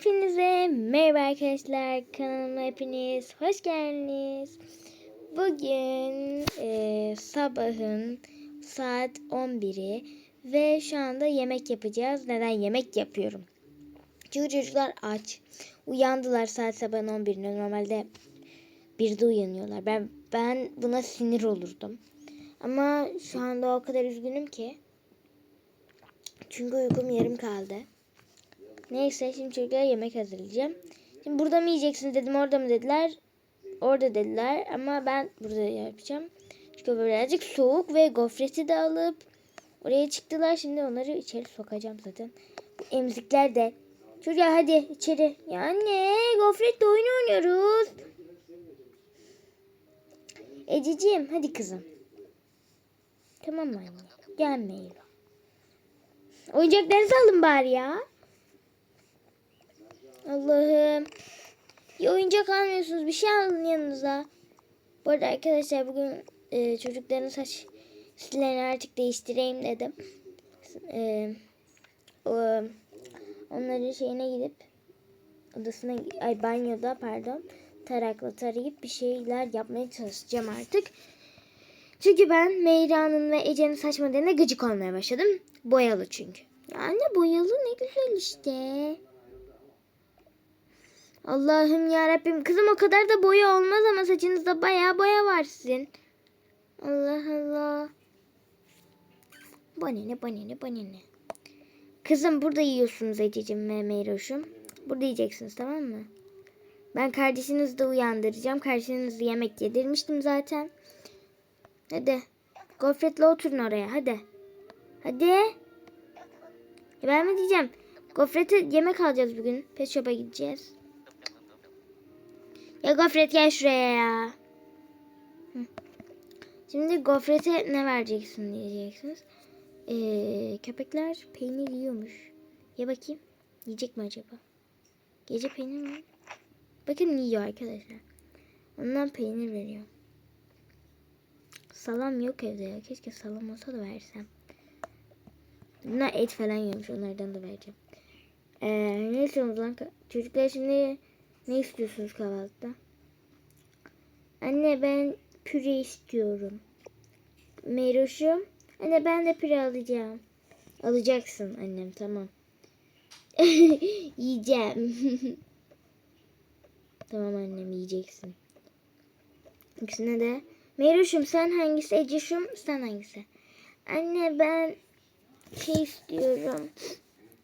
Hepinize merhaba arkadaşlar. Kanalıma hepiniz hoş geldiniz. Bugün e, sabahın saat 11'i ve şu anda yemek yapacağız. Neden yemek yapıyorum? Çünkü çocuklar aç. Uyandılar saat sabahın 11'inde. Normalde 1'de uyanıyorlar. Ben ben buna sinir olurdum. Ama şu anda o kadar üzgünüm ki. Çünkü uykum yarım kaldı. Neyse şimdi çocuklara yemek hazırlayacağım. Şimdi burada mı yiyeceksiniz dedim orada mı dediler. Orada dediler ama ben burada yapacağım. Çünkü birazcık soğuk ve gofreti de alıp oraya çıktılar. Şimdi onları içeri sokacağım zaten. Emzikler de. Çocuklar hadi içeri. Ya anne gofretle oyun oynuyoruz. Ececiğim hadi kızım. Tamam anne? Gelmeyin. Oyuncaklarınızı alın bari ya. Allah'ım. Ya oyuncak almıyorsunuz. Bir şey alın yanınıza. Bu arada arkadaşlar bugün e, çocukların saç stillerini artık değiştireyim dedim. E, o, onların şeyine gidip odasına ay banyoda pardon tarakla tarayıp bir şeyler yapmaya çalışacağım artık. Çünkü ben Meyra'nın ve Ece'nin saç modeline gıcık olmaya başladım. Boyalı çünkü. Yani boyalı ne güzel işte. Allah'ım ya Rabbim kızım o kadar da boya olmaz ama saçınızda bayağı boya var sizin. Allah Allah. Bana ne bana ne bana ne. Kızım burada yiyorsunuz Ececiğim ve Meyroş'um. Burada yiyeceksiniz tamam mı? Ben kardeşinizi de uyandıracağım. Kardeşinizi yemek yedirmiştim zaten. Hadi. Gofretle oturun oraya hadi. Hadi. Ya Ben mi diyeceğim? Gofrete yemek alacağız bugün. Pet shop'a gideceğiz. Ya gofret gel şuraya ya. Şimdi gofrete ne vereceksin diyeceksiniz. Ee, köpekler peynir yiyormuş. Ye bakayım. Yiyecek mi acaba? Gece peynir mi? Bakın yiyor arkadaşlar. Ondan peynir veriyor. Salam yok evde ya. Keşke salam olsa da versem. Bunlar et falan yiyormuş. Onlardan da vereceğim. Ee, ne istiyorsunuz lan? Çocuklar şimdi ne istiyorsunuz kahvaltıda? Anne ben püre istiyorum. Meroş'um. Anne ben de püre alacağım. Alacaksın annem tamam. Yiyeceğim. tamam annem yiyeceksin. İkisine de. Meroş'um sen hangisi? Eceş'um sen hangisi? Anne ben şey istiyorum.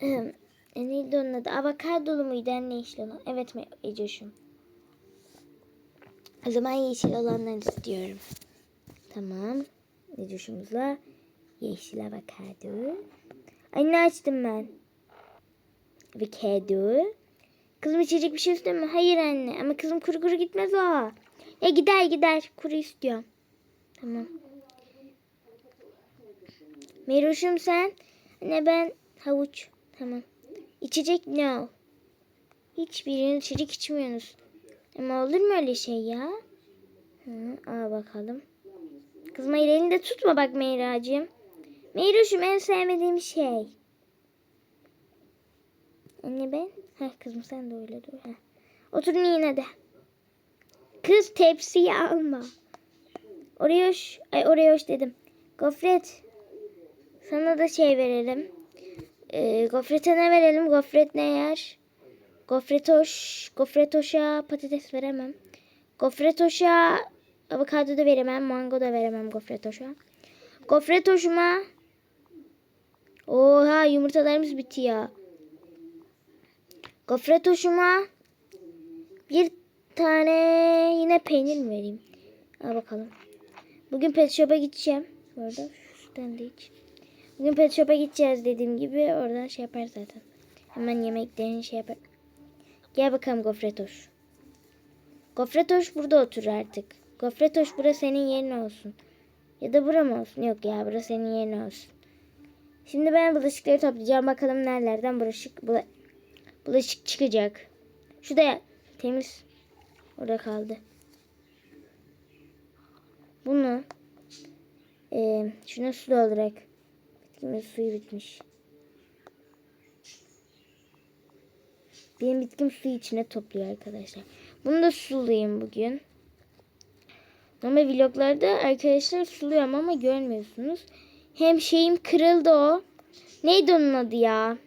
e, neydi onun adı? Avokadolu muydu anne yeşil olan? Evet mi Eceş'im? O zaman yeşil olanları istiyorum. Tamam. Eceş'imizle yeşil avokado. Anne açtım ben. Avokado. Kızım içecek bir şey istiyor mu? Hayır anne. Ama kızım kuru kuru gitmez o. Ya gider gider. Kuru istiyorum. Tamam. Meroş'um sen? Anne ben havuç. Tamam. İçecek no. Hiçbirini içecek içmiyorsunuz. Ama olur mu öyle şey ya? Hı, al bakalım. Kızım hayır elinde tutma bak Meyra'cığım. Meyroş'um en sevmediğim şey. Anne ben? Heh kızım sen de öyle dur. Heh. Oturun yine de. Kız tepsiyi alma. Oraya ay oraya dedim. Gofret. Sana da şey verelim. Ee, gofrete ne verelim? Gofret ne yer? Gofretoş. Gofretoş'a patates veremem. Gofretoş'a avokado da veremem. Mango da veremem gofretoş'a. Gofretoş'uma Oha yumurtalarımız bitiyor. Gofretoş'uma bir tane yine peynir mi vereyim? Al bakalım. Bugün pet shop'a gideceğim. Bu arada şuradan da iç. Bugün pet shop'a gideceğiz dediğim gibi oradan şey yapar zaten. Hemen yemeklerini şey yapar. Gel bakalım Gofretoş. Gofretoş burada otur artık. Gofretoş bura senin yerin olsun. Ya da bura mı olsun? Yok ya bura senin yerin olsun. Şimdi ben bulaşıkları toplayacağım. Bakalım nerelerden bulaşık bula, bulaşık çıkacak. Şu da temiz. Orada kaldı. Bunu e, şuna su doldurak. Bitkimin suyu bitmiş. Benim bitkim su içine topluyor arkadaşlar. Bunu da sulayayım bugün. Ama vloglarda arkadaşlar suluyorum ama görmüyorsunuz. Hem şeyim kırıldı o. Neydi onun adı ya?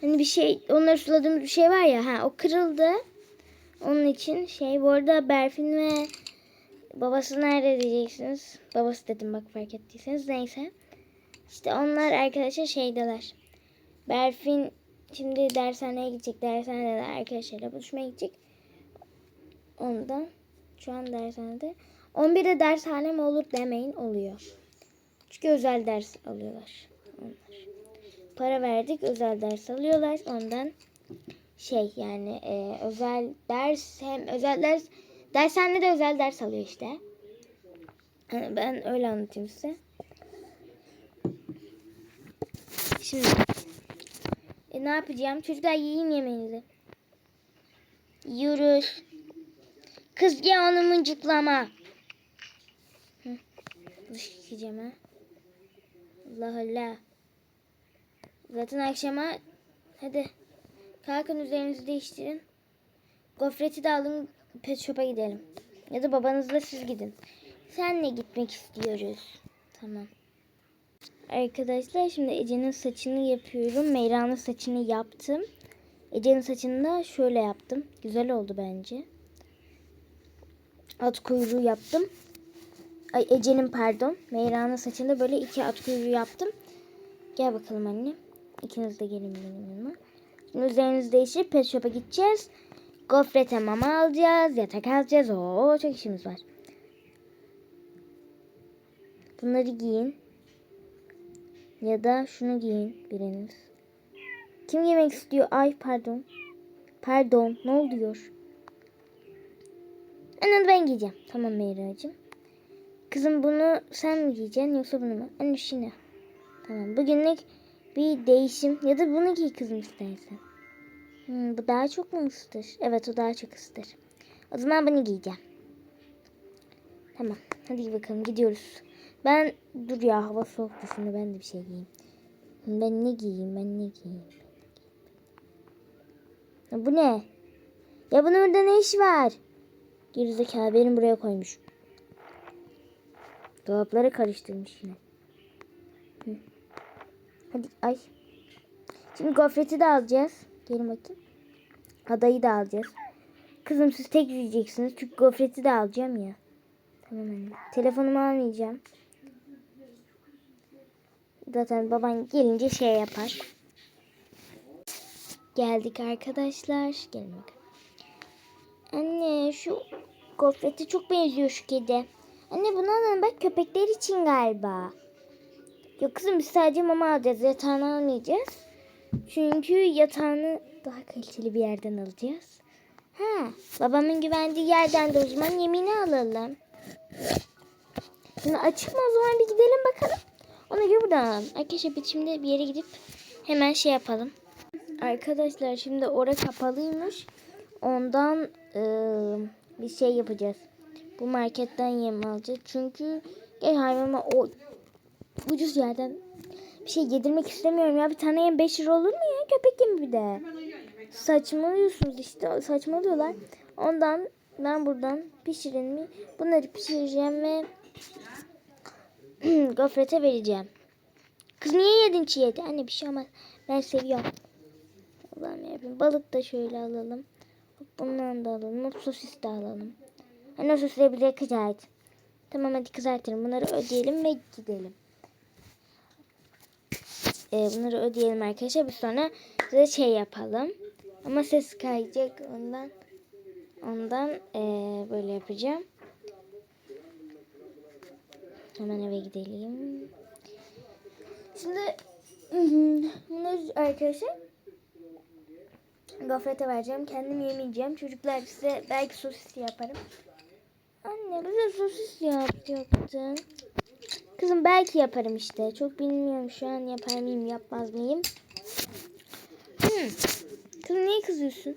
Hani bir şey onları suladığımız bir şey var ya ha o kırıldı. Onun için şey bu arada Berfin ve babası nerede diyeceksiniz. Babası dedim bak fark ettiyseniz neyse. İşte onlar arkadaşlar şeydeler. Berfin şimdi dershaneye gidecek. Dershanede arkadaşlarıyla buluşmaya gidecek. Ondan şu an dershanede. 11'de dershane mi olur demeyin oluyor. Çünkü özel ders alıyorlar. Onlar. Para verdik özel ders alıyorlar. Ondan şey yani e, özel ders hem özel ders dershanede özel ders alıyor işte. Yani ben öyle anlatayım size. Şimdi e, ne yapacağım? Çocuklar yiyin yemeğinizi. Yiyoruz. Kız ya onu mıncıklama. Dış yıkayacağım ha. Allah Allah. Zaten akşama hadi kalkın üzerinizi değiştirin. Gofreti de alın pet shop'a gidelim. Ya da babanızla siz gidin. Senle gitmek istiyoruz. Tamam. Arkadaşlar şimdi Ece'nin saçını yapıyorum. Meyra'nın saçını yaptım. Ece'nin saçını da şöyle yaptım. Güzel oldu bence. At kuyruğu yaptım. Ay Ece'nin pardon. Meyra'nın saçında böyle iki at kuyruğu yaptım. Gel bakalım anne. İkiniz de gelin benim yanıma. Şimdi üzerinizi değiştirip pet shop'a gideceğiz. Gofrete mama alacağız. Yatak alacağız. Oo çok işimiz var. Bunları giyin. Ya da şunu giyin biriniz. Kim yemek istiyor? Ay pardon. Pardon. Ne oluyor? Anne ben giyeceğim. Tamam Meyra'cığım. Kızım bunu sen mi giyeceksin yoksa bunu mu? Anne şunu. Tamam. Bugünlük bir değişim. Ya da bunu giy kızım istersen. Hmm, bu daha çok mu ısıtır? Evet o daha çok ısıtır. O zaman bunu giyeceğim. Tamam. Hadi bakalım gidiyoruz. Ben dur ya hava soğuktu şimdi ben de bir şey giyeyim. Ben ne giyeyim ben ne giyeyim. Ya bu ne? Ya bunun burada ne işi var? Gerizekalı benim buraya koymuş. Dolapları karıştırmış yine. Hadi ay. Şimdi gofreti de alacağız. Gelin bakayım. Adayı da alacağız. Kızım siz tek yiyeceksiniz. Çünkü gofreti de alacağım ya. Tamam anne. Telefonumu almayacağım. Zaten baban gelince şey yapar. Geldik arkadaşlar. Gelin bakalım. Anne şu gofrete çok benziyor şu kedi. Anne bunu alalım bak köpekler için galiba. Yok kızım biz sadece mama alacağız. Yatağını almayacağız. Çünkü yatağını daha kaliteli bir yerden alacağız. Ha, babamın güvendiği yerden de o zaman yemini alalım. Şimdi açık mı o zaman bir gidelim bakalım. Ona göre buradan. Arkadaşlar biz şimdi bir yere gidip hemen şey yapalım. Arkadaşlar şimdi ora kapalıymış. Ondan eee, bir şey yapacağız. Bu marketten yem alacağız. Çünkü gel hayvana o ucuz yerden bir şey yedirmek istemiyorum ya. Bir tane yem 5 lira olur mu ya? Köpek yemi bir de. Saçmalıyorsunuz işte. Saçmalıyorlar. Ondan ben buradan pişirin bunları pişireceğim ve gofrete vereceğim. Kız niye yedin çiğ? Anne bir şey olmaz. Ben seviyorum. Allah'ım yarabbim. Balık da şöyle alalım. Hop, Bundan da alalım. Sosis de alalım. Anne o sosisleri bir de kızart. Tamam hadi kızartırım. Bunları ödeyelim ve gidelim. Ee, bunları ödeyelim arkadaşlar. Bir sonra size şey yapalım. Ama ses kayacak ondan. Ondan ee, böyle yapacağım. Hemen eve gidelim. Şimdi bunu arkadaşlar gofrete vereceğim. Kendim yemeyeceğim. Çocuklar size belki sosis yaparım. Anne bize sosis yapacaktın. Kızım belki yaparım işte. Çok bilmiyorum şu an yapar mıyım yapmaz mıyım. Hmm. Kızım niye kızıyorsun?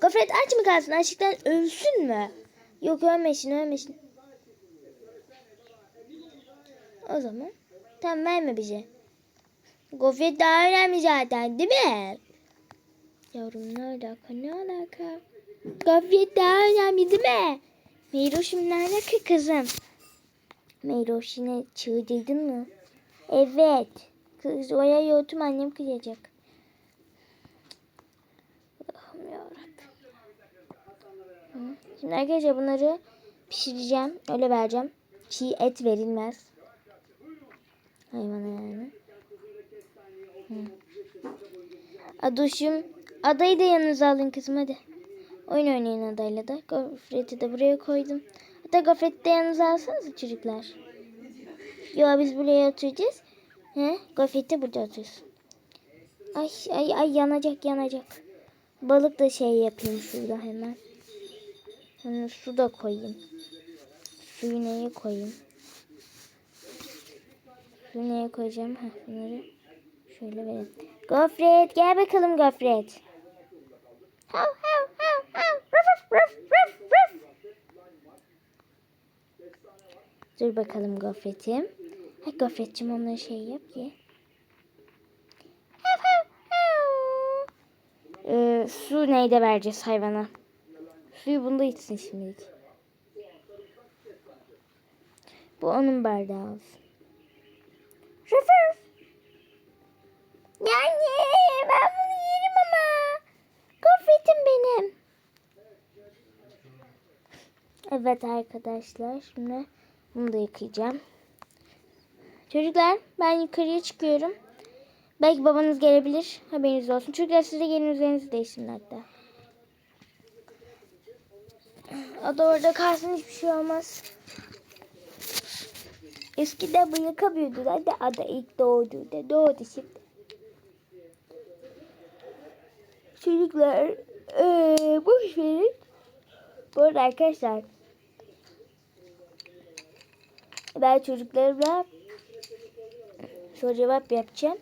Gofret aç mı kalsın? Açlıktan ölsün mü? Yok ölmesin ölmesin. O zaman tamam verme bize. Gofret daha önemli zaten değil mi? Yavrum ne alaka ne alaka? Gofret daha önemli değil mi? Meyroş'um ne alaka kızım? Meyroş yine çığdırdın mı? Evet. Kız oya yoğurtum annem kıyacak. Allah'ım yarabbim. Şimdi arkadaşlar bunları pişireceğim. Öyle vereceğim. Çiğ et verilmez. Hayvana yani. Hı. Aduşum. Adayı da yanınıza alın kızım hadi. Oyun oynayın adayla da. Gofreti de buraya koydum. Hatta gofreti de yanınıza alsanız çocuklar. Yo biz buraya oturacağız. He? Gofret de burada otursun. Ay ay ay yanacak yanacak. Balık da şey yapayım şurada hemen. Hani su da koyayım. Suyu neye koyayım? Suyu neye koyacağım? Heh, bunları şöyle verelim. Gofret gel bakalım gofret. Dur bakalım gofretim. Ha gofretçim onları şey yap ye. Ee, su neyde vereceğiz hayvana? Suyu bunda içsin şimdilik. Bu onun bardağı olsun. Ruf. Yani ben bunu yerim ama. Gofretim benim. Evet arkadaşlar şimdi bunu da yıkayacağım. Çocuklar ben yukarıya çıkıyorum. Belki babanız gelebilir. Haberiniz olsun. Çocuklar siz de gelin üzerinizi değiştirin hatta. Ada orada kalsın hiçbir şey olmaz. Eskiden bu yıkamıyordular da ada ilk doğduğunda doğdu şimdi. Çocuklar ee, boş verin. Bu arada arkadaşlar ben çocuklarımla soru cevap yapacağım.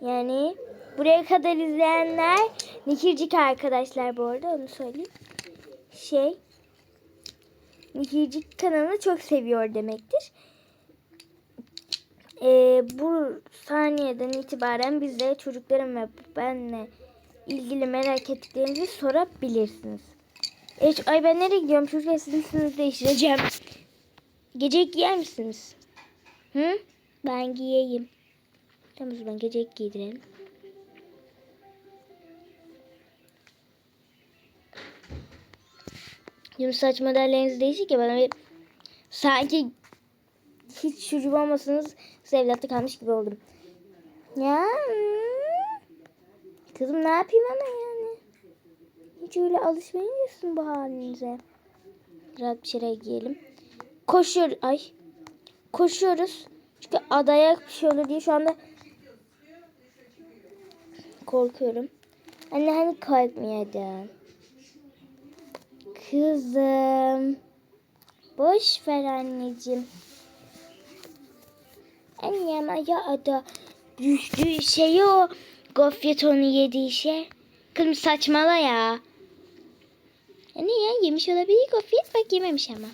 Yani buraya kadar izleyenler Nikircik arkadaşlar bu arada onu söyleyeyim. Şey Nikircik kanalını çok seviyor demektir. Ee, bu saniyeden itibaren biz de çocuklarım ve benle ilgili merak ettiklerinizi sorabilirsiniz. E, ay ben nereye gidiyorum? Çocuklar sizin üstünüzü değiştireceğim. Gece giyer misiniz? Hı? Ben giyeyim. Tamam o zaman gece giydirelim. Şimdi saç modelleriniz değişik ya bana bir sanki hiç çocuk olmasanız siz evlatta kalmış gibi oldum. Ya hmm. kızım ne yapayım ama yani. Hiç öyle alışmayınca bu halinize. Rahat bir şeyler giyelim. Koşuyor ay. Koşuyoruz. Çünkü adaya bir şey olur diye şu anda korkuyorum. Anne hani korkmuyordun? Kızım. Boş ver anneciğim. Annem ya ada düştüğü şey o gofret onu yediği şey. Kızım saçmala ya. Ya ne ya yemiş olabilir gofret bak yememiş ama.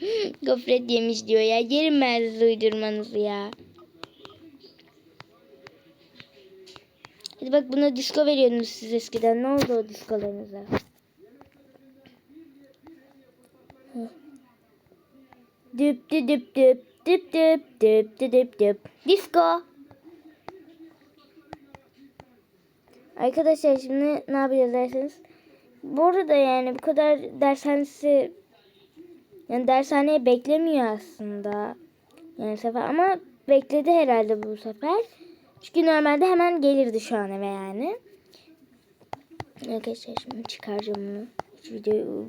gofret yemiş diyor ya. Yerim ben uydurmanızı ya. Hadi bak buna disco veriyordunuz siz eskiden. Ne oldu o diskolarınıza? Düp düp düp düp düp düp düp düp düp düp Disco. Arkadaşlar şimdi ne yapacağız derseniz. Bu yani bu kadar dershanesi yani dershaneye beklemiyor aslında. Yani sefer ama bekledi herhalde bu sefer. Çünkü normalde hemen gelirdi şu an eve yani. Arkadaşlar şimdi çıkaracağım bunu. Şu videoyu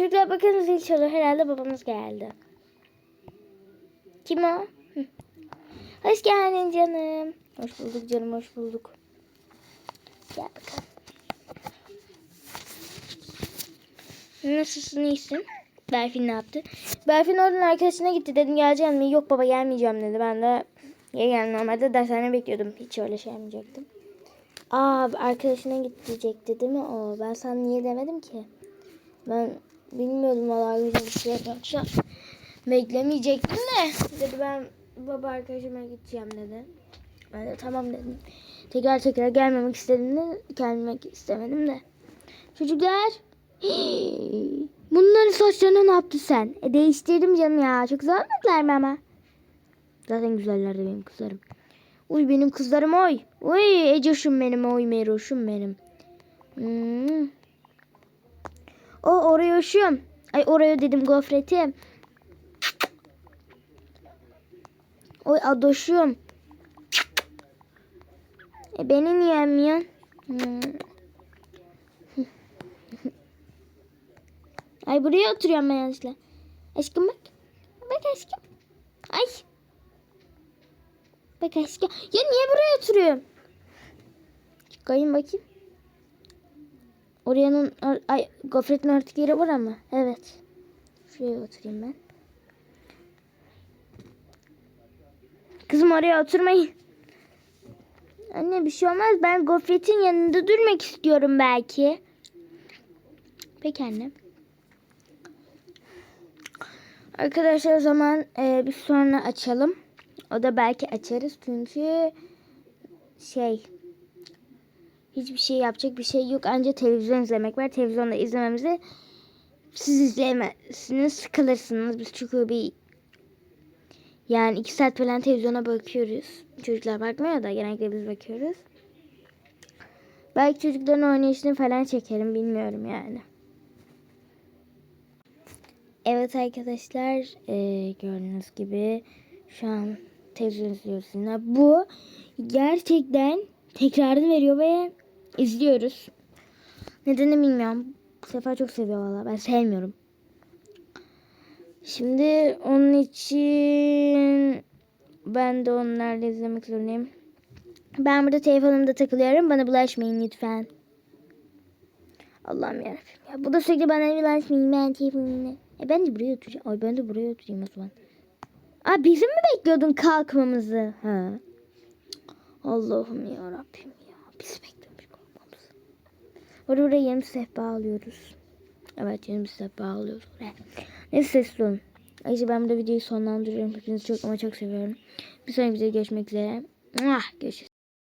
çocuklar bakın zil çalıyor. Herhalde babamız geldi. Kim o? Hoş geldin canım. Hoş bulduk canım hoş bulduk. Gel bakalım. Nasılsın iyisin? Berfin ne yaptı? Berfin oradan arkadaşına gitti dedim geleceğim mi? Yok baba gelmeyeceğim dedi. Ben de ya yani normalde dershane bekliyordum. Hiç öyle şey yapmayacaktım. Aa arkadaşına git diyecekti değil mi o? Ben sana niye demedim ki? Ben bilmiyordum gece bir şey yapacağım. Beklemeyecektim de. Dedi ben baba arkadaşıma gideceğim dedi. Ben de tamam dedim. Tekrar tekrar gelmemek istedim de gelmek istemedim de. Çocuklar. Bunların saçlarını ne yaptın sen? E değiştirdim canım ya. Çok güzel olmadılar mı ama? Zaten güzeller de benim kızlarım. Uy benim kızlarım oy. Uy Ecoş'um benim oy Meroş'um benim. Hmm. O Oreoş'um. Ay Oreo dedim gofretim. Oy Adoş'um. E beni niye yemiyorsun? Hmm. Ay buraya oturuyorum ben yanlışlıkla. Aşkım bak. Bak aşkım. Ay. Bak aşkım. Ya niye buraya oturuyorum? Çıkayım bakayım. Oranın ay gofretin artık yeri var ama. Evet. Şuraya oturayım ben. Kızım oraya oturmayın. Anne bir şey olmaz. Ben gofretin yanında durmak istiyorum belki. Peki anne. Arkadaşlar o zaman e, bir sonra açalım. O da belki açarız çünkü şey hiçbir şey yapacak bir şey yok. Ancak televizyon izlemek var. Televizyonda izlememizi siz izleyemezsiniz. Sıkılırsınız. Biz çünkü bir yani iki saat falan televizyona bakıyoruz. Çocuklar bakmıyor da genellikle biz bakıyoruz. Belki çocukların oynayışını falan çekerim bilmiyorum yani. Evet arkadaşlar e, gördüğünüz gibi şu an televizyon izliyoruz. yine. Bu gerçekten tekrarını veriyor ve izliyoruz. Nedenini bilmiyorum. Bu sefer çok seviyor valla. Ben sevmiyorum. Şimdi onun için ben de onlarla izlemek zorundayım. Ben burada telefonumda takılıyorum. Bana bulaşmayın lütfen. Allah'ım yarabbim. Ya bu da sürekli bana bulaşmayın. Ben telefonumda. E ben de buraya oturacağım. Ay ben de buraya oturayım o zaman. Aa bizim mi bekliyordun kalkmamızı? Ha. Allah'ım ya Rabbim ya. Biz kalkmamızı. Oraya buraya yeni sehpa alıyoruz. Evet yeni bir sehpa alıyoruz oraya. Neyse olun. Ayrıca ben burada videoyu sonlandırıyorum. Hepinizi çok ama çok seviyorum. Bir sonraki videoda görüşmek üzere. Görüşürüz.